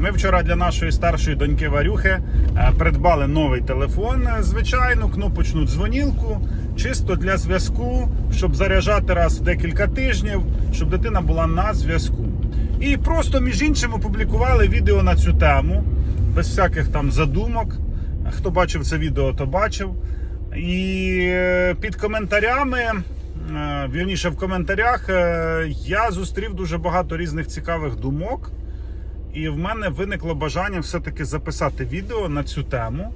Ми вчора для нашої старшої доньки Варюхи е, придбали новий телефон, е, звичайну кнопочну дзвонілку, чисто для зв'язку, щоб заряджати раз в декілька тижнів, щоб дитина була на зв'язку. І просто між іншим опублікували відео на цю тему, без всяких там задумок. Хто бачив це відео, то бачив. І е, під коментарями, вірніше в коментарях, я зустрів дуже багато різних цікавих думок. І в мене виникло бажання все-таки записати відео на цю тему,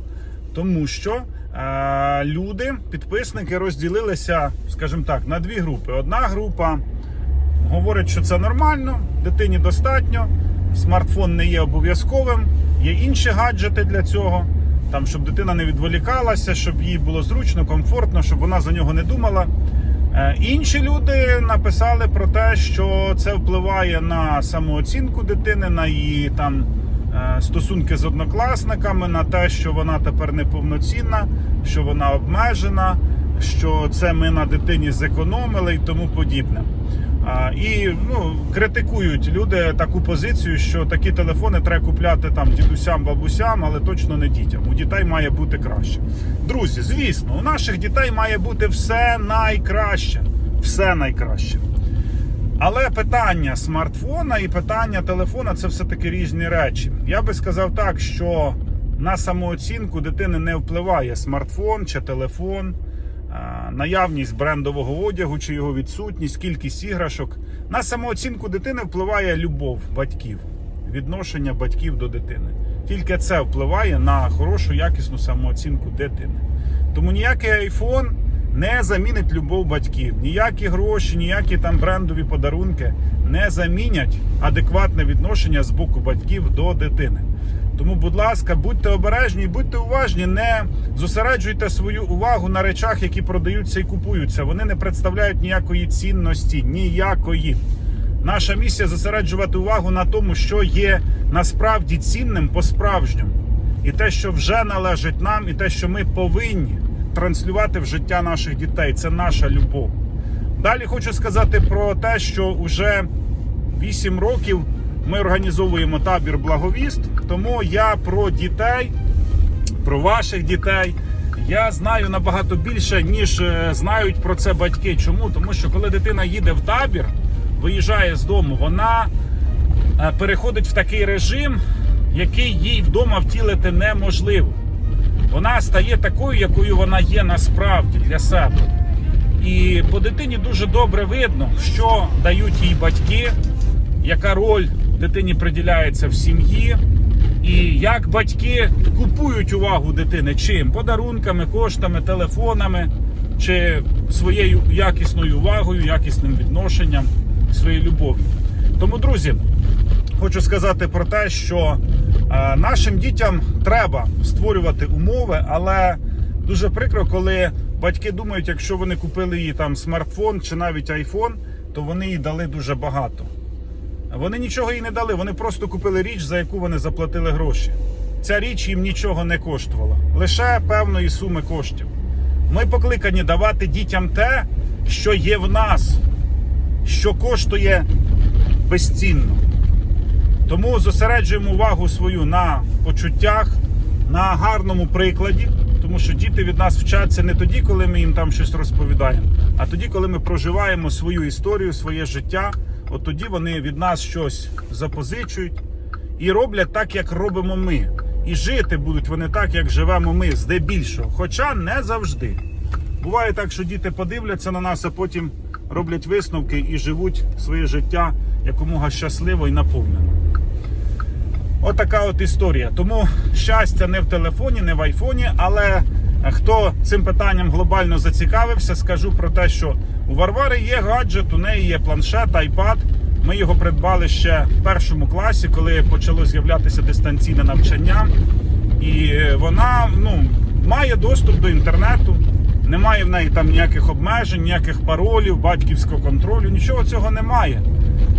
тому що е, люди, підписники, розділилися, скажімо так, на дві групи. Одна група говорить, що це нормально, дитині достатньо, смартфон не є обов'язковим, є інші гаджети для цього. Там, щоб дитина не відволікалася, щоб їй було зручно, комфортно, щоб вона за нього не думала. Е, Інші люди написали про те, що це впливає на самооцінку дитини, на її там е, стосунки з однокласниками, на те, що вона тепер неповноцінна, що вона обмежена, що це ми на дитині зекономили і тому подібне. І ну, критикують люди таку позицію, що такі телефони треба купляти там дідусям, бабусям, але точно не дітям. У дітей має бути краще. Друзі, звісно, у наших дітей має бути все найкраще. Все найкраще. Але питання смартфона і питання телефона це все-таки різні речі. Я би сказав так, що на самооцінку дитини не впливає смартфон чи телефон, наявність брендового одягу чи його відсутність, кількість іграшок. На самооцінку дитини впливає любов батьків, відношення батьків до дитини. Тільки це впливає на хорошу якісну самооцінку дитини. Тому ніякий айфон не замінить любов батьків, ніякі гроші, ніякі там брендові подарунки не замінять адекватне відношення з боку батьків до дитини. Тому, будь ласка, будьте обережні, будьте уважні, не зосереджуйте свою увагу на речах, які продаються і купуються. Вони не представляють ніякої цінності, ніякої. Наша місія зосереджувати увагу на тому, що є насправді цінним по-справжньому. І те, що вже належить нам, і те, що ми повинні транслювати в життя наших дітей. Це наша любов. Далі хочу сказати про те, що вже 8 років ми організовуємо табір благовіст. Тому я про дітей, про ваших дітей. Я знаю набагато більше, ніж е, знають про це батьки. Чому? Тому що коли дитина їде в табір, виїжджає з дому, вона е, переходить в такий режим, який їй вдома втілити неможливо. Вона стає такою, якою вона є насправді для себе. І по дитині дуже добре видно, що дають їй батьки, яка роль дитині приділяється в сім'ї, і як батьки купують увагу дитини чим? Подарунками, коштами, телефонами, чи своєю якісною увагою, якісним відношенням, своєю любов'ю. Тому, друзі, хочу сказати про те, що е, нашим дітям треба створювати умови, але дуже прикро, коли батьки думають, якщо вони купили їй там смартфон чи навіть айфон, то вони їй дали дуже багато. Вони нічого їй не дали, вони просто купили річ, за яку вони заплатили гроші. Ця річ їм нічого не коштувала, лише певної суми коштів. Ми покликані давати дітям те, що є в нас, що коштує безцінно. Тому зосереджуємо увагу свою на почуттях, на гарному прикладі, тому що діти від нас вчаться не тоді, коли ми їм там щось розповідаємо, а тоді, коли ми проживаємо свою історію, своє життя. От тоді вони від нас щось запозичують і роблять так, як робимо ми. І жити будуть вони так, як живемо ми, здебільшого. Хоча не завжди. Буває так, що діти подивляться на нас, а потім роблять висновки і живуть своє життя якомога щасливо і наповнено. Отака от історія. Тому щастя не в телефоні, не в айфоні. Але хто цим питанням глобально зацікавився, скажу про те, що у Варвари є гаджет, у неї є планшет, айпад. Ми його придбали ще в першому класі, коли почало з'являтися дистанційне навчання. І вона ну, має доступ до інтернету, немає в неї там ніяких обмежень, ніяких паролів, батьківського контролю, нічого цього немає.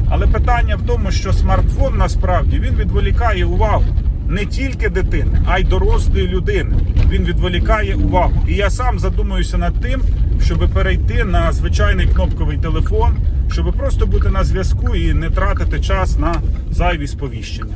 Але питання в тому, що смартфон насправді він відволікає увагу не тільки дитини, а й дорослої людини. Він відволікає увагу. І я сам задумуюся над тим, щоб перейти на звичайний кнопковий телефон, щоб просто бути на зв'язку і не тратити час на зайві сповіщення.